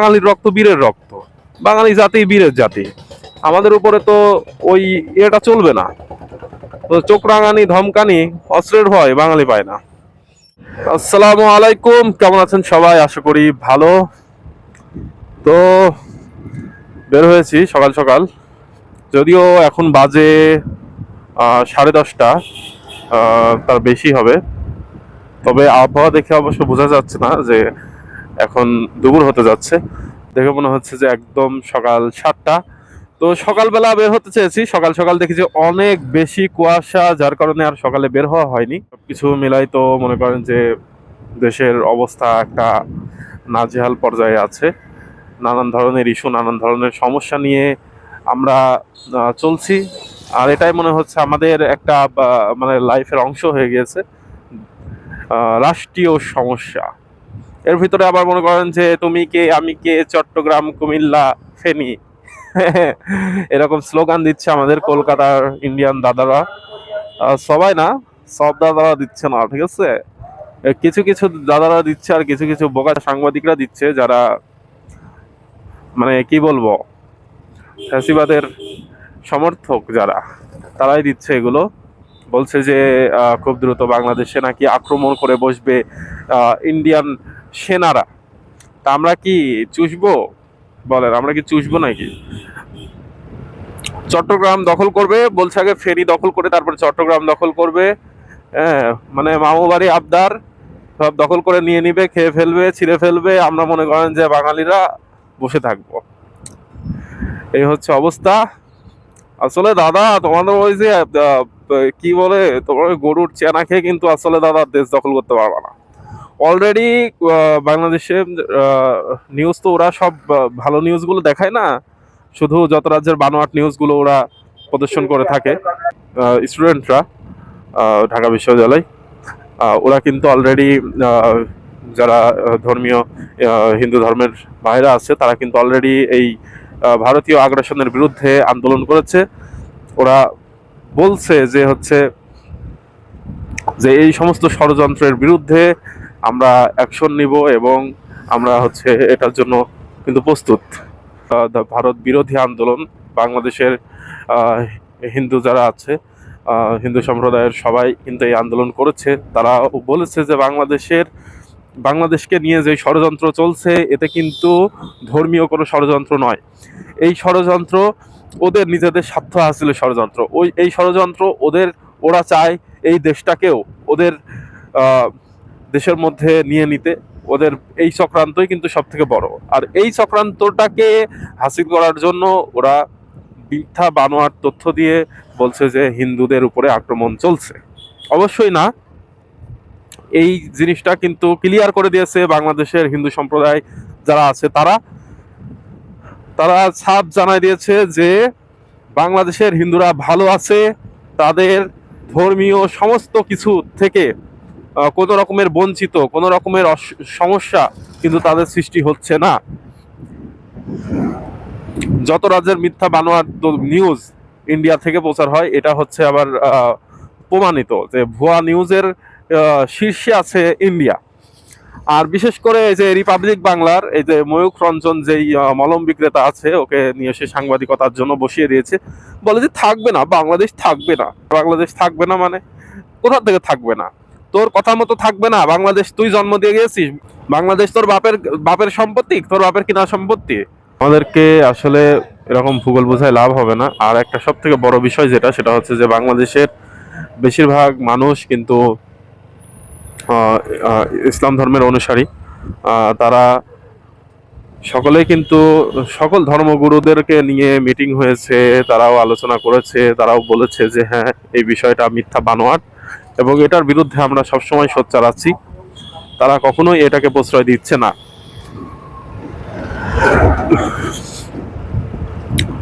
বাঙালির রক্ত বীরের রক্ত। বাঙালি জাতি বীরের জাতি। আমাদের উপরে তো ওই ইয়েটা চলবে না। তো চোখ রাঙানি, ধমকানি অস্ত্রের ভয় বাঙালি পায় না। আসসালামু আলাইকুম, কেমন আছেন সবাই? আশা করি ভালো। তো বের হয়েছি সকাল সকাল। যদিও এখন বাজে সাড়ে দশটা তার বেশি হবে। তবে আবহাওয়া দেখে অবশ্য বোঝা যাচ্ছে না যে এখন দুপুর হতে যাচ্ছে। দেখে মনে হচ্ছে যে একদম সকাল সাতটা। তো সকালবেলা বের হতে চেয়েছি। সকাল সকাল দেখি যে অনেক বেশি কুয়াশা, যার কারণে আর সকালে বের হওয়া হয়নি। কিছু মিলাই তো মনে করেন যে দেশের অবস্থা একটা নাজেহাল পর্যায়ে আছে। নানান ধরনের ইস্যু, নানান ধরনের সমস্যা নিয়ে আমরা চলছি। আর এটাই মনে হচ্ছে আমাদের একটা মানে লাইফের অংশ হয়ে গিয়েছে রাষ্ট্রীয় সমস্যা। এর ভিতরে আবার মনে করেন যে তুমি কে, আমি কে, চট্টগ্রাম, কুমিল্লা, ফেনী। এরকম স্লোগান দিচ্ছে আমাদের কলকাতার ইন্ডিয়ান দাদারা। সবাই না, সব দাদারা দিচ্ছে না, ঠিক আছে? কিছু কিছু দাদারা দিচ্ছে আর কিছু কিছু বোকা সাংবাদিকরা দিচ্ছে যারা মানে কি বলব, ফ্যাসিবাদের সমর্থক যারা, তারাই দিচ্ছে এগুলো। বলছে যে খুব দ্রুত বাংলাদেশে নাকি আক্রমণ করে বসবে ইন্ডিয়ান সেনারা। তা আমরা কি চুষবো? বলেন, আমরা কি চুষবো নাকি? চট্টগ্রাম দখল করবে, বলছে আগে ফেরি দখল করে তারপরে চট্টগ্রাম দখল করবে। হ্যাঁ মানে মামুবাড়ি আবদার, সব দখল করে নিয়ে নিবে, খেয়ে ফেলবে, ছিঁড়ে ফেলবে। আমরা মনে করেন যে বাঙালিরা বসে থাকব। এই হচ্ছে অবস্থা। আসলে দাদা, তোমাদের ওই যে কি বলে, তোমার গরুর চেনা খেয়ে কিন্তু আসলে দাদা দেশ দখল করতে পারবে না। অলরেডি বাংলাদেশে নিউজ তো ওরা সব ভালো নিউজগুলো দেখায় না? শুধু যত রাজ্যের বানোয়াট নিউজগুলো ওরা প্রদর্শন করে থাকে স্টুডেন্টরা ঢাকা বিশ্ববিদ্যালয়। ওরা কিন্তু অলরেডি যারা ধর্মীয় হিন্দু ধর্মের ভাইরা আছে, তারা কিন্তু অলরেডি এই ভারতীয় আগ্রাসনের বিরুদ্ধে আন্দোলন করেছে। ওরা বলছে যে হচ্ছে, যে এই সমস্ত ষড়যন্ত্রের বিরুদ্ধে আমরা অ্যাকশন নিব এবং আমরা হচ্ছে এটার জন্য কিন্তু প্রস্তুত। ভারত বিরোধী আন্দোলন, বাংলাদেশের হিন্দু যারা আছে হিন্দু সম্প্রদায়ের সবাই কিন্তু এই আন্দোলন করেছে। তারা বলেছে যে বাংলাদেশের, বাংলাদেশকে নিয়ে যে ষড়যন্ত্র চলছে, এতে কিন্তু ধর্মীয় কোনো ষড়যন্ত্র নয়। এই ষড়যন্ত্র ওদের নিজেদের স্বার্থ হাসিলের ষড়যন্ত্র। ওই, এই ষড়যন্ত্র ওদের, ওরা চায় এই দেশটাকেও ওদের দেশের মধ্যে নিয়ে নিতে ওদের এই চক্রান্তই কিন্তু সব থেকে বড়। আর এই চক্রান্তটাকে হাসিল করার জন্য ওরা মিথ্যা বানোয়ার তথ্য দিয়ে বলছে যে হিন্দুদের উপরে আক্রমণ চলছে। অবশ্যই না। এই জিনিসটা কিন্তু ক্লিয়ার করে দিয়েছে বাংলাদেশের হিন্দু সম্প্রদায় যারা আছে তারা। তারা ছাপ জানাই দিয়েছে যে বাংলাদেশের হিন্দুরা ভালো আছে, তাদের ধর্মীয় সমস্ত কিছু থেকে কোনো রকমের বঞ্চিত, কোনো রকমের সমস্যা কিন্তু তাদের সৃষ্টি হচ্ছে না। যত রাজ্যের মিথ্যা বানোয়ার নিউজ ইন্ডিয়া থেকে প্রচার হয়, এটা হচ্ছে আবার প্রমাণিত যে ভুয়া নিউজের শীর্ষে আছে ইন্ডিয়া আর বিশেষ করে এই যে রিপাবলিক বাংলার এই যে ময়ূখ রঞ্জন যেই মলম বিক্রেতা আছে, ওকে নিয়ে সে সাংবাদিকতার জন্য বসিয়ে দিয়েছে। বলে যে থাকবে না, বাংলাদেশ থাকবে না। বাংলাদেশ থাকবে না মানে কোথা থেকে থাকবে না? তোর কথা মতো থাকবে না। বাংলাদেশ, তুই জন্ম দিয়ে গেছিস বাংলাদেশ তোর বাপের বাপের সম্পত্তি, তোর বাপের কিনা সম্পত্তি? আমাদেরকে আসলে এরকম ভূগোল বোঝায় লাভ হবে না। আর একটা সব থেকে বড় বিষয় যেটা, সেটা হচ্ছে যে বাংলাদেশের বেশিরভাগ মানুষ কিন্তু ইসলাম ধর্মের অনুসারী। তারা সকলেই কিন্তু সকল ধর্মগুরুদেরকে নিয়ে মিটিং হয়েছে, তারাও আলোচনা করেছে, তারাও বলেছে যে হ্যাঁ এই বিষয়টা মিথ্যা বানোয়াট। এবং এটার বিরুদ্ধে আমরা সবসময় সোচ্চার আছি। তারা কখনোই এটাকে প্রশ্রয় দিচ্ছে না।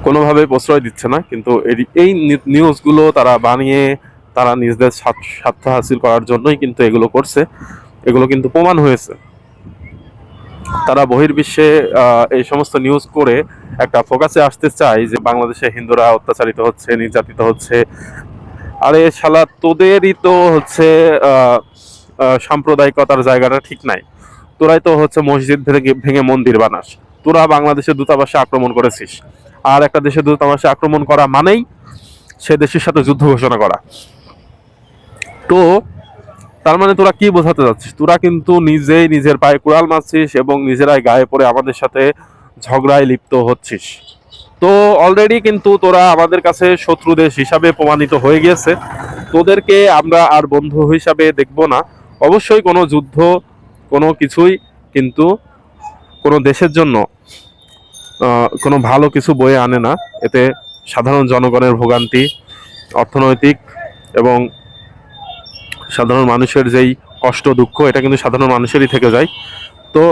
কোনোভাবে প্রশ্রয় দিচ্ছে না, কিন্তু এই- নিউজগুলো তারা বানিয়ে, তারা নিজেদের স্বার্থ হাসিল করার জন্যই কিন্তু এগুলো করছে। এগুলো কিন্তু প্রমাণ হয়েছে। তারা বহির্বিশ্বে এই সমস্ত নিউজ করে একটা ফোকাসে আসতে চায় যে বাংলাদেশে হিন্দুরা অত্যাচারিত হচ্ছে, নির্যাতিত হচ্ছে আরে শালা, তোদেরই তো হচ্ছে সাম্প্রদায়িকতার জায়গাটা ঠিক নাই। তোরাই তো হচ্ছে মসজিদ ভেঙে ভেঙে মন্দির বানাস। তোরা বাংলাদেশের দূতাবাসে আক্রমণ করেছিস। আর একটা দেশের দূতাবাসে আক্রমণ করা মানেই সে দেশের সাথে যুদ্ধ ঘোষণা করা। তো, তার মানে তোরা কি বোঝাতে যাচ্ছিস তোরা কিন্তু নিজেই নিজের পায়ে কুড়াল মারছিস এবং নিজেরাই গায়ে পড়ে আমাদের সাথে ঝগড়ায় লিপ্ত হচ্ছিস। তো অলরেডি কিন্তু তোরা আমাদের কাছে শত্রু দেশ হিসাবে প্রমাণিত হয়ে গিয়েছে। তোদেরকে আমরা আর বন্ধু হিসাবে দেখব না। অবশ্যই কোনো যুদ্ধ, কোনো কিছুই কিন্তু কোনো দেশের জন্য কোনো ভালো কিছু বয়ে আনে না। এতে সাধারণ জনগণের ভোগান্তি, অর্থনৈতিক এবং সাধারণ মানুষের যেই কষ্ট দুঃখ, এটা কিন্তু সাধারণ মানুষেরই থেকে যায়। তো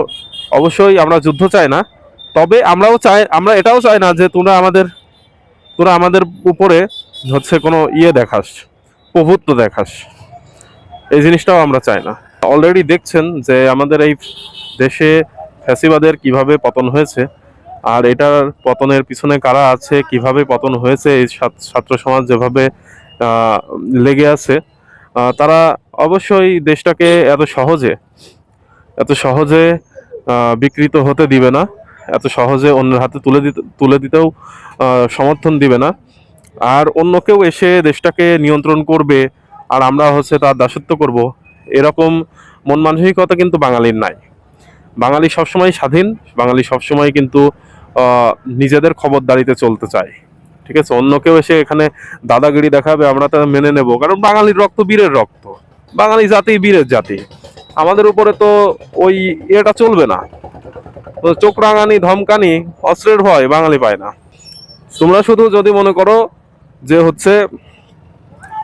অবশ্যই আমরা যুদ্ধ চাই না। তবে আমরাও চাই, আমরা এটাও চাই না যে তোরা আমাদের তোরা আমাদের উপরে হচ্ছে কোনো ইয়ে দেখাস, প্রভুত্ব দেখাস। এই জিনিসটাও আমরা চাই না। অলরেডি দেখছেন যে আমাদের এই দেশে ফ্যাসিবাদের কীভাবে পতন হয়েছে, আর এটার পতনের পিছনে কারা আছে, কীভাবে পতন হয়েছে, এই ছাত্র সমাজ যেভাবে লেগে আছে তারা অবশ্যই দেশটাকে এত সহজে এত সহজে বিকৃত হতে দিবে না। এত সহজে অন্যের হাতে তুলে দিতে, তুলে দিতেও সমর্থন দিবে না। আর অন্য কেউ এসে দেশটাকে নিয়ন্ত্রণ করবে, আর আমরা হচ্ছে তার দাসত্ব করব, এরকম মন মানসিকতা কিন্তু বাঙালির নাই। বাঙালি সবসময় স্বাধীন, বাঙালি সবসময় কিন্তু নিজেদের খবরদারিতে চলতে চায়। ঠিক আছে? অন্য কেউ এসে এখানে দাদাগিরি দেখাবে, আমরা তা মেনে নেব। কারণ বাঙালির রক্ত বীরের রক্ত। বাঙালি জাতি বীরের জাতি। আমাদের উপরে তো ওই এটা চলবে না। চোখ রাঙানি, ধমকানি অস্ত্রের ভয় বাঙালি পায় না। তোমরা শুধু যদি মনে করো যে হচ্ছে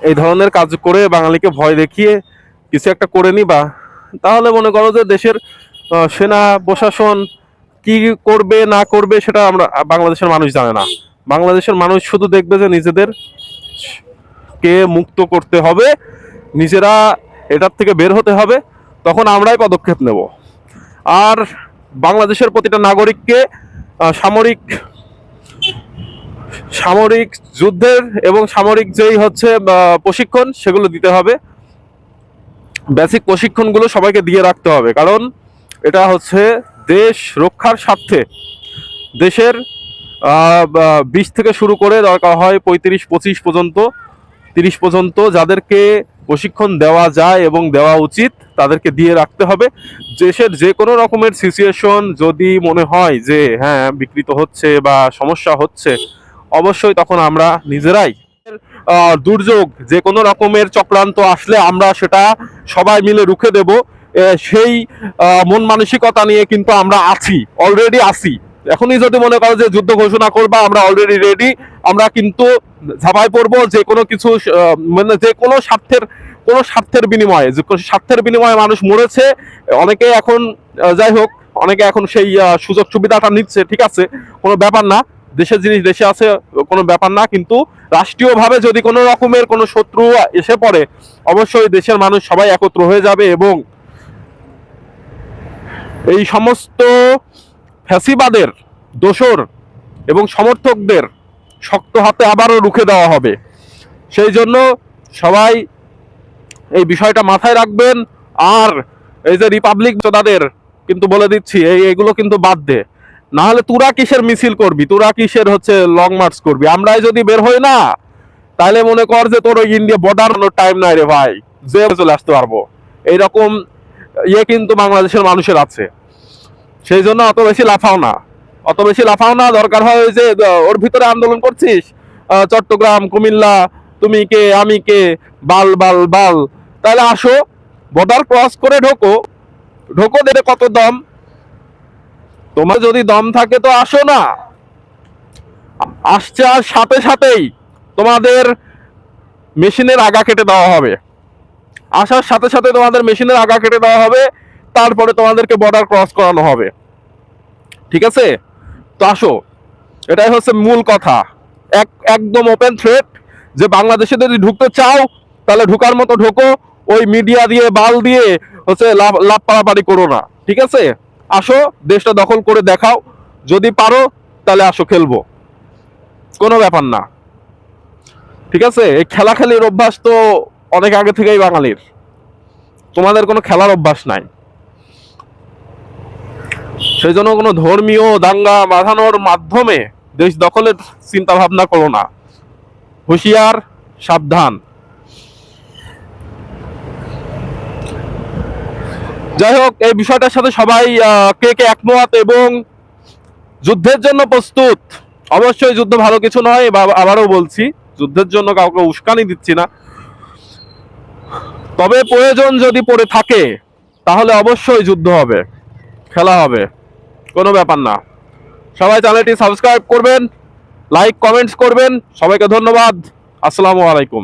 এই ধরনের কাজ করে বাঙালিকে ভয় দেখিয়ে কিছু একটা করে নিবা, তাহলে মনে করো যে দেশের সেনা, প্রশাসন কি করবে, না করবে সেটা আমরা, বাংলাদেশের মানুষ জানে না। বাংলাদেশের মানুষ শুধু দেখবে যে নিজেদের কে মুক্ত করতে হবে, নিজেরা এটার থেকে বের হতে হবে, তখন আমরাই পদক্ষেপ নেব। আর বাংলাদেশের প্রতিটা নাগরিককে সামরিক সামরিক যুদ্ধের এবং সামরিক যেই হচ্ছে প্রশিক্ষণ সেগুলো দিতে হবে। বেসিক প্রশিক্ষণগুলো সবাইকে দিয়ে রাখতে হবে। কারণ এটা হচ্ছে দেশ রক্ষার স্বার্থে। দেশের বিশ থেকে শুরু করে দরকার হয় পঁয়ত্রিশ, পঁচিশ পর্যন্ত, তিরিশ পর্যন্ত যাদেরকে প্রশিক্ষণ দেওয়া যায় এবং দেওয়া উচিত, তাদেরকে দিয়ে রাখতে হবে। দেশের যে কোনো রকমের সিচুয়েশন যদি মনে হয় যে হ্যাঁ বিকৃত হচ্ছে বা সমস্যা হচ্ছে, অবশ্যই তখন আমরা নিজেরাই দুর্যোগ যে কোনো রকমের চক্রান্ত আসলে আমরা সেটা সবাই মিলে রুখে দেব। সেই মন মানসিকতা নিয়ে কিন্তু আমরা আছি অলরেডি আছি। এখনই যদি মনে করো যে যুদ্ধ ঘোষণা করবা, আমরা অলরেডি রেডি আমরা কিন্তু ঝাঁপাই পড়ব, যে কোনো কিছু মানে যে কোনো স্বার্থের কোনো স্বার্থের বিনিময়ে, যে স্বার্থের বিনিময়ে মানুষ মরেছে, অনেকে এখন যাই হোক, অনেকে এখন সেই সুযোগ সুবিধাটা নিচ্ছে, ঠিক আছে, কোনো ব্যাপার না, দেশের জিনিস দেশে আছে, কোনো ব্যাপার না, কিন্তু রাষ্ট্রীয়ভাবে যদি কোনো রকমের কোনো শত্রু এসে পড়ে, অবশ্যই দেশের মানুষ সবাই একত্র হয়ে যাবে এবং এই সমস্ত ফ্যাসিবাদের দোসর এবং সমর্থকদের শক্ত হাতে আবারও রুখে দেওয়া হবে। সেই জন্য সবাই এই বিষয়টা মাথায় রাখবেন। আর এই যে রিপাবলিক তাদের কিন্তু বলে দিচ্ছি, এই এগুলো কিন্তু বাদ দে। না হলে তোরা কিসের মিছিল করবি? তোরা কিসের হচ্ছে লং মার্চ করবি? আমরাই যদি বের হই না তাহলে মনে কর যে তোর ওই ইন্ডিয়া বর্ডার টাইম নাই রে ভাই। যে চলে আসতে পারব। এইরকম ইয়ে কিন্তু বাংলাদেশের মানুষের আছে। সেই জন্য অত বেশি লাফাও না। অত বেশি লাফাও না, দরকার হয় যে ওর ভিতরে আন্দোলন করছিস? চট্টগ্রাম, কুমিল্লা, তুমি কে, আমি কে, বাল বাল বাল। তাহলে আসো বর্ডার ক্রস করে ঢোকো। ঢোকো দেবে কত দম। তোমার যদি দম থাকে তো আসো না। আসছে আর সাথে সাথেই তোমাদের মেশিনের আগা কেটে দেওয়া হবে। আসার সাথে সাথে তোমাদের মেশিনের আগা কেটে দেওয়া হবে, তারপরে তোমাদেরকে বর্ডার ক্রস করানো হবে। ঠিক আছে? তো আসো, এটাই হচ্ছে মূল কথা। এক, একদম ওপেন থ্রেট যে বাংলাদেশে যদি ঢুকতে চাও, তাহলে ঢুকার মতো ঢোকো, ওই মিডিয়া দিয়ে, বাল দিয়ে হচ্ছে লাভ লাভ পাড়াপাড়ি করো না, ঠিক আছে? আসো, দেশটা দখল করে দেখাও, যদি পারো, তাহলে আসো খেলব। কোনো ব্যাপার না। ঠিক আছে? এই খেলা খেলির অভ্যাস তো অনেক আগে থেকেই বাঙালির। তোমাদের কোনো খেলার অভ্যাস নাই। সেই জন্য কোনো ধর্মীয় দাঙ্গা বাঁধানোর মাধ্যমে দেশ দখলের চিন্তা ভাবনা করো না। হুঁশিয়ার, সাবধান। যাই হোক, এই বিষয়টার সাথে সবাই কে কে একমত এবং যুদ্ধের জন্য প্রস্তুত? অবশ্যই যুদ্ধ ভালো কিছু নয় আবারও বলছি, যুদ্ধের জন্য কাউকে উস্কানি দিচ্ছি না। তবে প্রয়োজন যদি পড়ে থাকে, তাহলে অবশ্যই যুদ্ধ হবে, খেলা হবে। কোনো ব্যাপার না। সবাই চ্যানেলটি সাবস্ক্রাইব করবেন লাইক কমেন্টস করবেন। সবাইকে ধন্যবাদ। আসসালামু আলাইকুম।